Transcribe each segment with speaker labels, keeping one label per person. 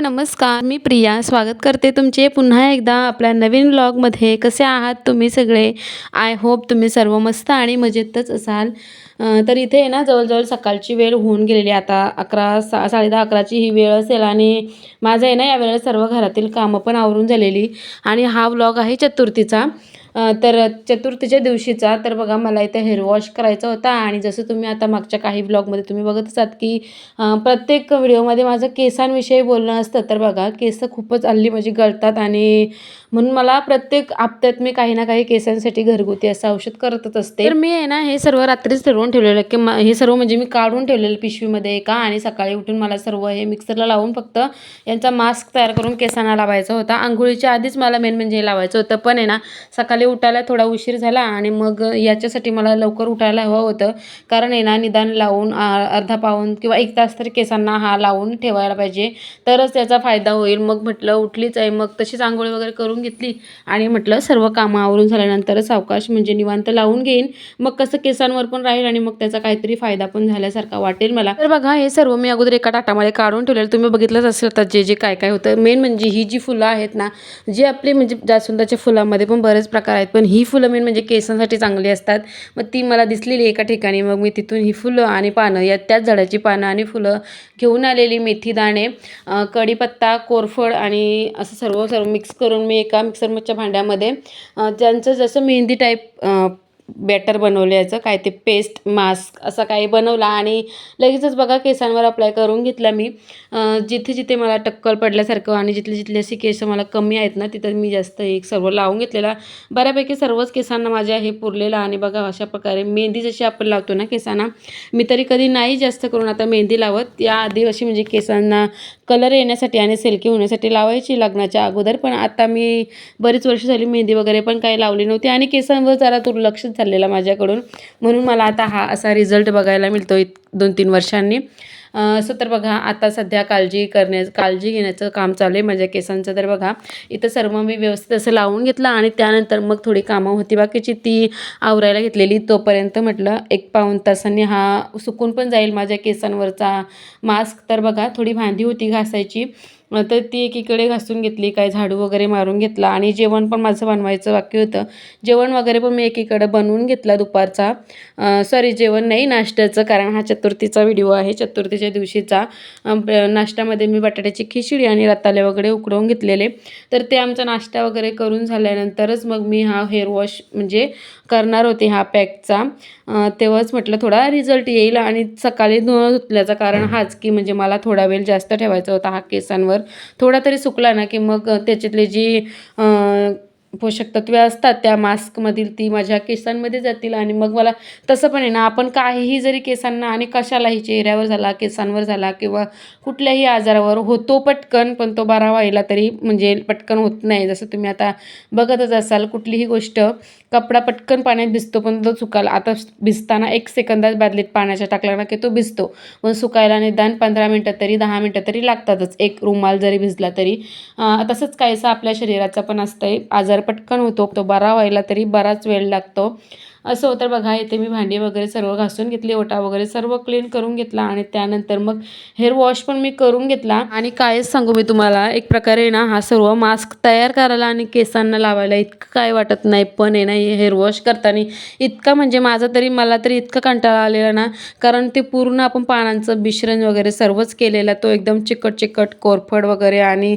Speaker 1: नमस्कार मी प्रिया. स्वागत करते तुमचे पुन्हा एकदा आपल्या नवीन व्लॉगमध्ये कसे आहात तुम्ही सगळे? आय होप तुम्ही सर्व मस्त आणि मजेतच असाल. तर इथे आहे ना जवळजवळ सकाळची वेळ होऊन गेलेली आता अकरा सा साडेदहा अकराची ही वेळ असेल आणि माझं आहे ना या वेळेला सर्व घरातील कामं पण आवरून झालेली. आणि हा व्लॉग आहे चतुर्थीचा. तर चतुर्थीच्या दिवशीचा तर बघा मला इथे हेअर वॉश करायचा होता. आणि जसं तुम्ही आता मागच्या काही ब्लॉगमध्ये तुम्ही बघत असाल की प्रत्येक व्हिडिओमध्ये माझं केसांविषयी बोलणं असतं. तर बघा केस खूपच हल्ली माझी गळतात आणि म्हणून मला प्रत्येक हप्त्यात मी काही ना काही केसांसाठी घरगुती असं औषध करतच असते. तर मी आहे ना हे सर्व रात्रीच ठरवून ठेवलेलं की हे सर्व म्हणजे मी काढून ठेवलेलं पिशवीमध्ये एका आणि सकाळी उठून मला सर्व हे मिक्सरला लावून फक्त यांचा मास्क तयार करून केसांना लावायचा होता. आंघोळीच्या आधीच मला मेन म्हणजे हे लावायचं होतं. पण आहे ना सकाळी उठायला थोडा उशीर झाला आणि मग याच्यासाठी मला लवकर उठायला हवं होतं. कारण आहे ना निदान लावून अर्धा पाऊन किंवा एक तास तरी केसांना हा लावून ठेवायला पाहिजे. तरच त्याचा फायदा होईल. मग म्हटलं उठलीच आहे. मग तशीच आंघोळी वगैरे करून घेतली. आणि म्हटलं सर्व कामं आवरून झाल्यानंतर सावकाश म्हणजे निवांत लावून घेईन. मग कसं केसांवर पण राहील आणि मग त्याचा काहीतरी फायदा पण झाल्यासारखा वाटेल मला. तर बघा हे सर्व मी अगोदर एका ताटामध्ये काढून ठेवलेलं तुम्ही बघितलंच असेल तर जे जे काय काय होतं. मेन म्हणजे ही जी फुलं आहेत ना जी आपली म्हणजे जास्वंदाच्या फुलामध्ये पण बरेच प्रकार आहेत. पण ही फुलं मेन म्हणजे केसांसाठी चांगली असतात. मग ती मला दिसलेली एका ठिकाणी. मग मी तिथून ही फुलं आणि पानं या त्याच झाडाची पानं आणि फुलं घेऊन आलेली मेथी दाणे कढीपत्ता कोरफड आणि असं सर्व सर्व मिक्स करून मी एक एका मिक्सरच्या भांड्यामध्ये ज्यांचं जसं मेहंदी टाईप बॅटर बनवलं याचं काय ते पेस्ट मास्क असं काही बनवला आणि लगेचच बघा केसांवर अप्लाय करून घेतला मी. जिथे जिथे मला टक्कल पडल्यासारखं आणि जिथले जिथले असे केस मला कमी आहेत ना तिथं मी जास्त एक सर्व लावून घेतलेला. बऱ्यापैकी सर्वच केसांना माझ्या हे पुरलेलं आणि बघा अशा प्रकारे मेहंदी जशी आपण लावतो ना केसांना मी तरी कधी नाही जास्त करून आता मेहंदी लावत. या आधी अशी म्हणजे केसांना कलर येण्यासाठी आणि सिल्की होण्यासाठी लावायची लग्नाच्या अगोदर. पण आता मी बरीच वर्ष झाली मेहंदी वगैरे पण काही लावली नव्हती आणि केसांवर जरा दुर्लक्षच झालेला माझ्याकडून. म्हणून मला आता हा असा रिझल्ट बघायला मिळतो दोन तीन वर्षांनी. अं, असं तर बघा आता सध्या काळजी करण्या काळजी घेण्याचं काम चालू आहे माझ्या केसांचं. तर बघा इथं सर्व मी व्यवस्थित असं लावून घेतलं आणि त्यानंतर मग थोडी कामं होती. बाकीची ती आवरायला घेतलेली. तोपर्यंत म्हटलं एक पाऊण तासांनी हा सुकून पण जाईल माझ्या केसांवरचा मास्क. तर बघा थोडी भांडी होती घासायची. तर ती एकीकडे घासून घेतली काय झाडू वगैरे मारून घेतला आणि जेवण पण माझं बनवायचं बाकी होतं. जेवण वगैरे पण मी एकीकडं बनवून घेतला दुपारचा. सॉरी जेवण नाही नाश्त्याचं कारण हा चतुर्थीचा व्हिडिओ आहे. चतुर्थीच्या दिवशीचा नाश्त्यामध्ये मी बटाट्याची खिचडी आणि रताले वगैरे उकडवून घेतलेले. तर ते आमचा नाश्ता वगैरे करून झाल्यानंतरच मग मी हा हेअर वॉश म्हणजे करणार होते हा पॅकचा. तेव्हाच म्हटलं थोडा रिझल्ट येईल आणि सकाळी धुणं धुतल्याचं कारण हाच की म्हणजे मला थोडा वेळ जास्त ठेवायचा होता हा केसांवर. थोडा तरी सुकला ना की मग त्याच्यातले जी पोषक तत्वे असतात त्या मास्कमधील ती माझ्या केसांमध्ये जातील आणि मग मला तसं पण आहे ना आपण काहीही जरी केसांना आणि कशालाही चेहऱ्यावर झाला केसांवर झाला किंवा कुठल्याही आजारावर होतो पटकन पण तो बारा व्हायला तरी म्हणजे पटकन होत नाही. जसं तुम्ही आता बघतच असाल कुठलीही गोष्ट कपडा पटकन पाण्यात भिजतो पण तो सुकायला आता भिजताना एक सेकंदात बादलीत पाण्याच्या टाकला ना की तो भिजतो. पण सुकायला निदान पंधरा मिनटं तरी दहा मिनटं तरी लागतातच. एक रुमाल जरी भिजला तरी. तसंच काहीसं आपल्या शरीराचा पण असतंय. आजार पटकन होतो. तो बरा व्हायला तरी बराच वेळ लागतो. असं होतं बघा येते मी भांडी वगैरे सर्व घासून घेतली ओटा वगैरे सर्व क्लीन करून घेतला आणि त्यानंतर मग हेअर वॉश पण मी करून घेतला. आणि कायच सांगू मी तुम्हाला एक प्रकारे ना हा सर्व मास्क तयार करायला आणि केसांना लावायला इतकं काय वाटत नाही पण आहे ना हे हेअर वॉश करताना इतका म्हणजे माझा तरी मला तरी इतका कंटाळा आलेला ना कारण ते पूर्ण आपण पानांचं मिश्रण वगैरे सर्वच केलेला तो एकदम चिकट चिकट कोरफड वगैरे आणि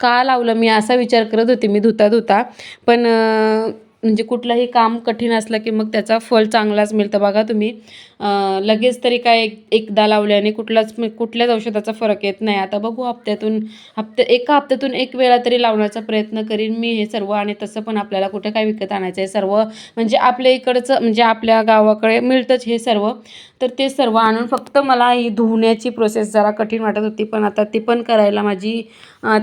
Speaker 1: का लावलं मी असा विचार करत होते मी धुता धुता पण म्हणजे कुठलंही काम कठीण असलं की मग त्याचा फळ चांगलाच मिळतं. बघा तुम्ही लगेच तरी काय एक एकदा लावल्याने कुठलाच कुठल्याच औषधाचा फरक येत नाही. आता बघू हप्त्यातून हप्त्या एका हप्त्यातून एक वेळा तरी लावण्याचा प्रयत्न करीन मी हे सर्व आणि तसं पण आपल्याला कुठे काय विकत आणायचं आहे सर्व. म्हणजे आपल्या इकडचं म्हणजे आपल्या गावाकडे मिळतंच हे सर्व. तर ते सर्व आणून फक्त मला ही धुण्याची प्रोसेस जरा कठीण वाटत होती पण आता ती पण करायला माझी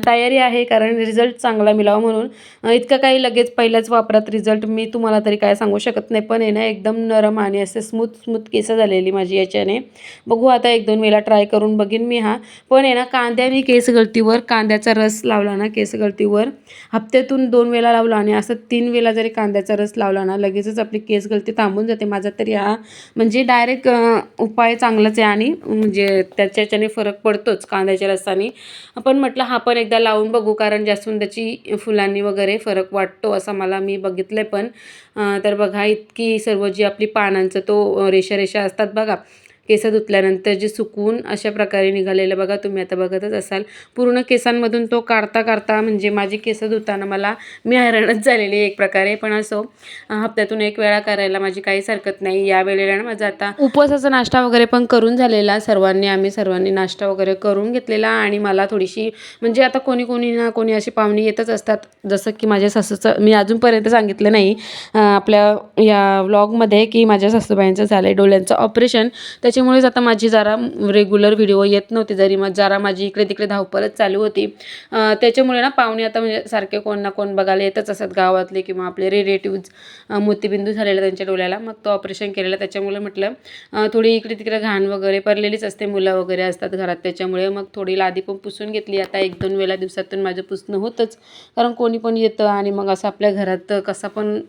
Speaker 1: तयारी आहे कारण रिझल्ट चांगला मिळावा म्हणून. इतकं काही लगेच पहिल्याच वापरात रिझल्ट रिझल्ट मी तुम्हाला तरी काय सांगू शकत नाही पण आहे ना एकदम नरम आणि असे स्मूथ स्मूथ केस झालेली माझी याच्याने. बघू आता एक दोन वेळा ट्राय करून बघीन मी हा. पण आहे ना कांद्याने केस गळतीवर कांद्याचा रस लावला ना केस गळतीवर हप्त्यातून दोन वेळा लावला आणि असं तीन वेळा जरी कांद्याचा रस लावला ना लगेचच आपली केस गळती थांबून जाते. माझा तरी हा म्हणजे डायरेक्ट उपाय चांगलाच आहे आणि म्हणजे त्याच्या याच्याने फरक पडतोच कांद्याच्या रसाने. पण म्हटलं हा पण एकदा लावून बघू कारण जास्वंदाची फुलांनी वगैरे फरक वाटतो असं मला मी बघितलं आहे पण तर बघा इतकी सर्व जी आपली पानांचं तो रेषा रेषा असतात बघा केस धुतल्यानंतर जे सुकून अशा प्रकारे निघालेलं बघा तुम्ही आता बघतच असाल. पूर्ण केसांमधून तो काढता काढता म्हणजे माझी केस धुताना मला मी हैराणच झालेली आहे एक प्रकारे. पण असो हप्त्यातून एक वेळा करायला माझी काहीच हरकत नाही. या वेळेला ना माझा आता उपवासाचा नाश्ता वगैरे पण करून झालेला सर्वांनी आम्ही सर्वांनी नाश्ता वगैरे करून घेतलेला आणि मला थोडीशी म्हणजे आता कोणी कोणी ना कोणी अशी पाहुणी येतच असतात. जसं की माझ्या सासूचं मी अजूनपर्यंत सांगितलं नाही आपल्या या व्लॉगमध्ये की माझ्या सासूबाईंचं झालं आहे डोळ्यांचं ऑपरेशन त्याच्यामुळेच आता माझी जरा रेग्युलर व्हिडिओ येत नव्हते जरी. मग जरा माझी इकडे तिकडे धावपळच चालू होती. त्याच्यामुळे ना पाहुणे आता म्हणजे सारखे कोण ना कोण बघायला येतच असतात गावातले किंवा आपले रिलेटिव्ज मोतीबिंदू झालेला त्यांच्या डोळ्याला. मग तो ऑपरेशन केलेलं. त्याच्यामुळे म्हटलं थोडी इकडे तिकडे घाण वगैरे पडलेलीच असते. मुलं वगैरे असतात घरात. त्याच्यामुळे मग थोडी लादी पण पुसून घेतली. आता एक दोन वेळा दिवसातून माझं पुसणं होतंच. कारण कोणी पण येतं आणि मग असं आपल्या घरात कसं पण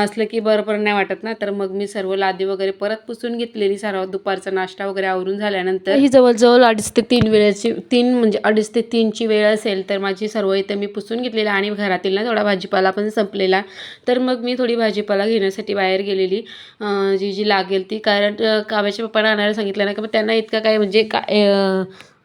Speaker 1: असलं की बरं पण नाही वाटत ना. तर मग मी सर्व लादी वगैरे परत पुसून घेतलेली. सर्व दुपारचा नाश्ता वगैरे आवरून झाल्यानंतर ही जवळजवळ अडीच ते तीन वेळेची तीन म्हणजे अडीच ते तीनची वेळ असेल तर माझी सर्व इथं मी पुसून घेतलेला आणि घरातील ना थोडा भाजीपाला पण संपलेला. तर मग मी थोडी भाजीपाला घेण्यासाठी बाहेर गेलेली. जी जी लागेल ती. कारण काव्याच्या पप्पांना आणायला सांगितलं ना की मग त्यांना इतकं काय म्हणजे काय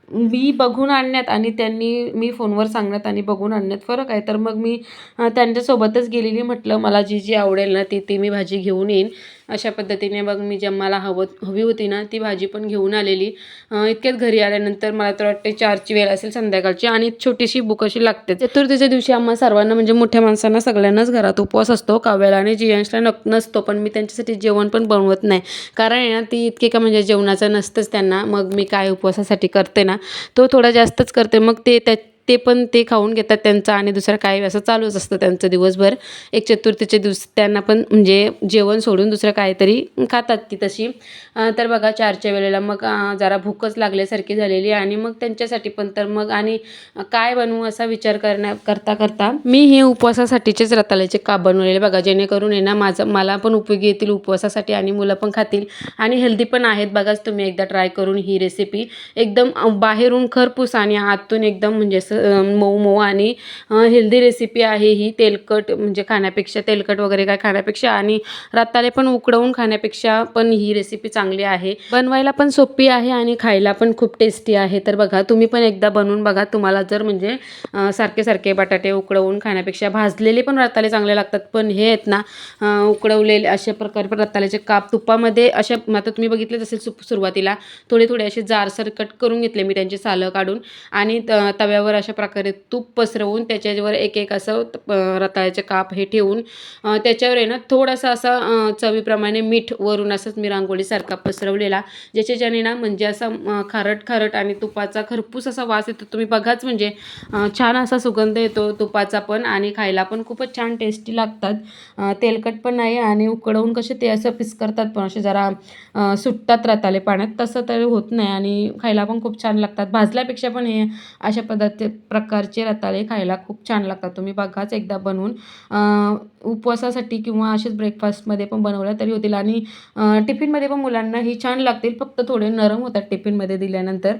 Speaker 1: मी बघून आणण्यात आणि त्यांनी मी फोनवर सांगण्यात आणि बघून आणण्यात फरक आहे. तर मग मी त्यांच्यासोबतच गेलेली म्हटलं मला जी जी आवडेल ना ती ती मी भाजी घेऊन येईन. अशा पद्धतीने मग मी जे मला हवं हवी होती ना ती भाजी पण घेऊन आलेली. इतक्यात घरी आल्यानंतर मला तर वाटते चारची वेळ असेल संध्याकाळची आणि छोटीशी बुक अशी लागते. चतुर्थीच्या दिवशी आम्हा सर्वांना म्हणजे मोठ्या माणसांना सगळ्यांनाच घरात उपवास असतो. काव्याला आणि जियांशला नक नसतो पण मी त्यांच्यासाठी जेवण पण बनवत नाही. कारण आहे ना ती इतकी का म्हणजे जेवणाचं नसतंच त्यांना. मग मी काय उपवासासाठी करते ना तो थोडा जास्तच करते. मग ते त्या ते पण ते खाऊन घेतात त्यांचं आणि दुसरं काही असं चालूच असतं त्यांचं दिवसभर. एक चतुर्थीचे दिवस त्यांना पण म्हणजे जेवण सोडून दुसरं काहीतरी खातात ती तशी. तर बघा चारच्या वेळेला मग जरा भूकच लागल्यासारखी झालेली आणि मग त्यांच्यासाठी पण तर मग आणि काय बनवू असा विचार करण्या करता करता मी हे उपवासासाठीचेच रताळ्याचे काप बनवलेले बघा. जेणेकरून आहे ना माझं मला पण उपयोगी येतील उपवासासाठी आणि मुलं पण खातील आणि हेल्दी पण आहेत बघाच तुम्ही एकदा ट्राय करून ही रेसिपी एकदम बाहेरून खरपूस आणि आतून एकदम म्हणजे असं मऊ मऊ आणि हेल्दी रेसिपी आहे ही तेलकट म्हणजे खाण्यापेक्षा तेलकट वगैरे काय खाण्यापेक्षा आणि रताळे पण उकडवून खाण्यापेक्षा पण ही रेसिपी चांगली आहे. बनवायला पण सोपी आहे आणि खायला पण खूप टेस्टी आहे. तर बघा तुम्ही पण एकदा बनवून बघा तुम्हाला जर म्हणजे सारखे सारखे बटाटे उकडवून खाण्यापेक्षा भाजलेले पण रताळे चांगले लागतात पण हे आहेत ना उकडवलेले अशा प्रकारे पण रताळ्याचे काप तुपामध्ये अशा आता तुम्ही बघितलेच असेल सु सुरुवातीला थोडे थोडे असे जारसर कट करून घेतले मी त्यांचे सालं काढून आणि त- तव्यावर अशा प्रकारे तूप पसरवून त्याच्यावर एक एक असं रताळ्याचे काप हे ठेवून त्याच्यावर आहे ना थोडासा असा चवीप्रमाणे मीठ वरून असंच मी रांगोळीसारखा पसरवलेला ज्याच्याच्याने ना म्हणजे असा खारट खारट आणि तुपाचा खरपूस असा वास येतो. तुम्ही बघाच म्हणजे छान असा सुगंध येतो तुपाचा पण आणि खायला पण खूपच छान टेस्टी लागतात. तेलकट पण नाही आणि उकडवून कसे ते असं पिसकरतात पण असे जरा सुटतात रताळे पाण्यात. तसं तर होत नाही आणि खायला पण खूप छान लागतात. भाजल्यापेक्षा पण हे अशा पदार्थ प्रकारचे रताळे खायला खूप छान लागतात. तुम्ही बघाच एकदा बनवून. उपवासासाठी किंवा असेच ब्रेकफास्टमध्ये पण बनवलं तरी होतील. आणि टिफिनमध्ये पण मुलांना ही छान लागतील. फक्त थोडे नरम होतात टिफिनमध्ये दिल्यानंतर.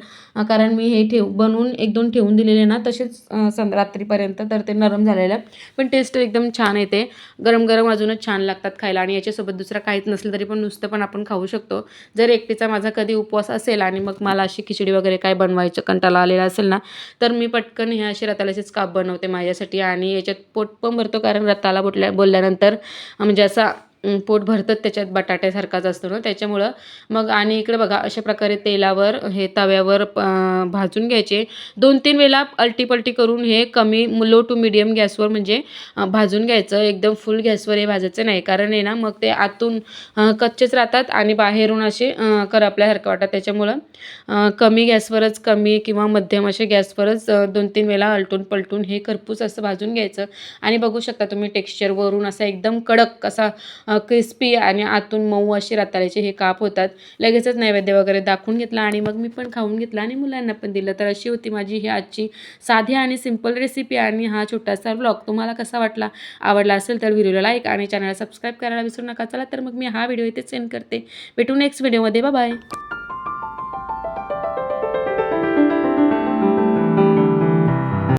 Speaker 1: कारण मी हे ठेव बनवून एक दोन ठेवून दिलेले ना तसेच सं रात्रीपर्यंत तर ते नरम झालेलं. पण टेस्ट एकदम छान येते. गरम गरम अजूनच छान लागतात खायला. आणि याच्यासोबत दुसरं काहीच नसलं तरी पण नुसतं पण आपण खाऊ शकतो. जर एकटीचा माझा कधी उपवास असेल आणि मग मला अशी खिचडी वगैरे काय बनवायचं कंटाळा आलेला असेल ना तर मी पट पटकन हे असे रताळ्याचेच काप बनवते माझ्यासाठी आणि याच्यात पोट पण भरतो कारण रताला बोटल्या बोलल्यानंतर म्हणजे असा पोट भरतात त्याच्यात बटाट्यासारखाच असतो ना. त्याच्यामुळं मग आणि इकडे बघा अशा प्रकारे तेलावर हे तव्यावर भाजून घ्यायचे. दोन तीन वेळा अल्टीपल्टी करून हे कमी लो टू मिडियम गॅसवर म्हणजे भाजून घ्यायचं. एकदम फुल गॅसवर हे भाजायचं नाही. कारण आहे ना मग ते आतून कच्चेच राहतात आणि बाहेरून असे करपल्यासारखं वाटतात त्याच्यामुळं कमी गॅसवरच कमी किंवा मध्यम असे गॅसवरच दोन तीन वेळा अलटून पलटून हे खरपूस असं भाजून घ्यायचं. आणि बघू शकता तुम्ही टेक्स्चरवरून असा एकदम कडक असा क्रिस्पी आणि आतून मऊ असे रताळ्याचे हे काप होतात. लगेचच नैवेद्य वगैरे दाखवून घेतला आणि मग मी पण खाऊन घेतला आणि मुलांना पण दिलं. तर अशी होती माझी ही आजची साधी आणि सिंपल रेसिपी आणि हा छोटासा ब्लॉग तुम्हाला कसा वाटला आवडला असेल तर व्हिडिओला लाईक आणि चॅनलला सबस्क्राईब करायला विसरू नका. चला तर मग मी हा व्हिडिओ इथे सेंड करते. भेटू नेक्स्ट व्हिडिओमध्ये बाय